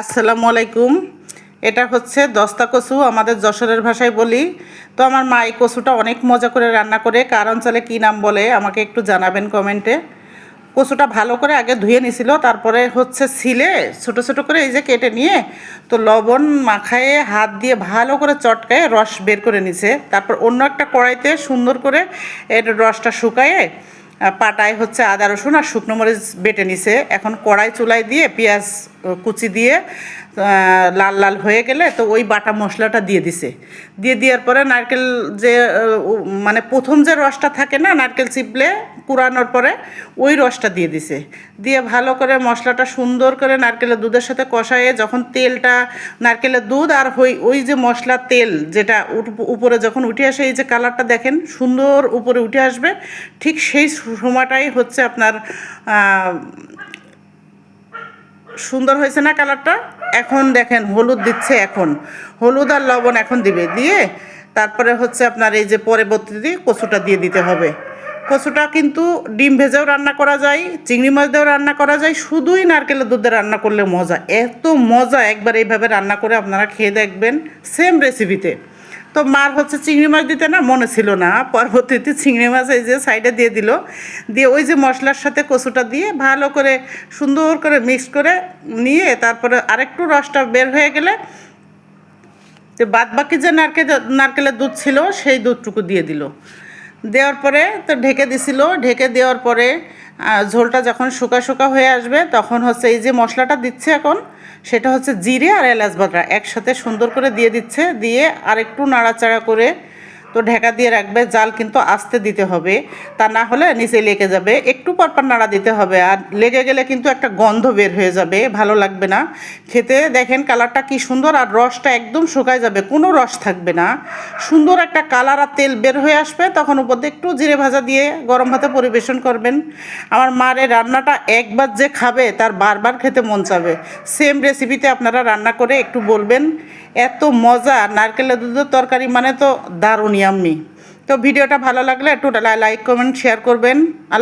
আসসালামু আলাইকুম। এটা হচ্ছে দস্তা কচু, আমাদের যশোরের ভাষায় বলি। তো আমার মা এই কচুটা অনেক মজা করে রান্না করে, কার অঞ্চলে কী নাম বলে আমাকে একটু জানাবেন কমেন্টে। কচুটা ভালো করে আগে ধুয়ে নিছিল, তারপরে হচ্ছে ছিলে, ছোট ছোট করে এই যে কেটে নিয়ে, তো লবণ মাখায়ে হাত দিয়ে ভালো করে চটকায়ে রস বের করে নিছে। তারপর অন্য একটা কড়াইতে সুন্দর করে এর রসটা শুকায়ে পাটায় হচ্ছে আদা রসুন আর শুকনো মরিচ বেটে নিছে। এখন কড়াই চুলাই দিয়ে পেঁয়াজ কুচি দিয়ে লাল লাল হয়ে গেলে তো ওই বাটা মশলাটা দিয়ে দিছে। দিয়ে দেওয়ার পরে নারকেল যে মানে প্রথম যে রসটা থাকে না, নারকেল চিপলে কুড়ানোর পরে ওই রসটা দিয়ে দিছে। দিয়ে ভালো করে মশলাটা সুন্দর করে নারকেলের দুধের সাথে কষায়ে যখন তেলটা, নারকেলের দুধ আর ওই ওই যে মশলা তেল যেটা উপরে যখন উঠে আসে, এই যে কালারটা দেখেন, সুন্দর উপরে উঠে আসবে। ঠিক সেই সময়টাই হচ্ছে আপনার সুন্দর হয়েছে না কালারটা? এখন দেখেন, হলুদ দিচ্ছে এখন। হলুদ আর লবণ এখন দিবে। দিয়ে তারপরে হচ্ছে আপনার এই যে পরবর্তীতে কচুটা দিয়ে দিতে হবে। কচুটা কিন্তু ডিম ভেজেও রান্না করা যায়, চিংড়ি মাছ দিয়েও রান্না করা যায়, শুধুই নারকেলের দুধে রান্না করলে মজা। এত মজা একবার এইভাবে রান্না করে আপনারা খেয়ে দেখবেন সেম রেসিপিতে তো মার হচ্ছে চিংড়ি মাছ দিতে না মনে ছিল না। পরবর্তীতে চিংড়ি মাছ এই যে সাইডে দিয়ে দিল। দিয়ে ওই যে মশলার সাথে কচুটা দিয়ে ভালো করে সুন্দর করে মিক্স করে নিয়ে তারপরে আরেকটু রসটা বের হয়ে গেলে তো বাদ বাকি যে নারকেল, নারকেলের দুধ ছিল সেই দুধটুকু দিয়ে দিল। দেওয়ার পরে তো ঢেকে দিছিল। ঢেকে দেওয়ার পরে ঝোলটা যখন শুকা শুকা হয়ে আসবে, তখন হচ্ছে এই যে মশলাটা দিচ্ছে এখন, সেটা হচ্ছে জিরে আর এলাচ বাটা একসাথে সুন্দর করে দিয়ে দিচ্ছে, দিয়ে আর একটু নাড়াচাড়া করে তো ঢেকা দিয়ে রাখবে, জাল কিন্তু আস্তে দিতে হবে। তা না হলে নিচে লেগে যাবে। একটু পরপর নাড়া দিতে হবে। আর লেগে গেলে কিন্তু একটা গন্ধ বের হয়ে যাবে, ভালো লাগবে না। খেতে দেখেন কালারটা কি সুন্দর, আর রসটা একদম শুকায় যাবে, কোনো রস থাকবে না। সুন্দর একটা কালার আর তেল বের হয়ে আসবে, তখন উপর দিয়ে একটু জিরে ভাজা দিয়ে গরম ভাতে পরিবেশন করবেন। আমার মার এই রান্নাটা একবার যে খাবে, তার বারবার খেতে মন চাবে। সেম রেসিপিতে আপনারা রান্না করে একটু বলবেন। এত মজা, নারকেলের দুধের তরকারি মানে তো দারুণ। ইয়াম্মি তো ভিডিওটা ভালো লাগলে একটু লাইক কমেন্ট শেয়ার করবেন। আল্লাহ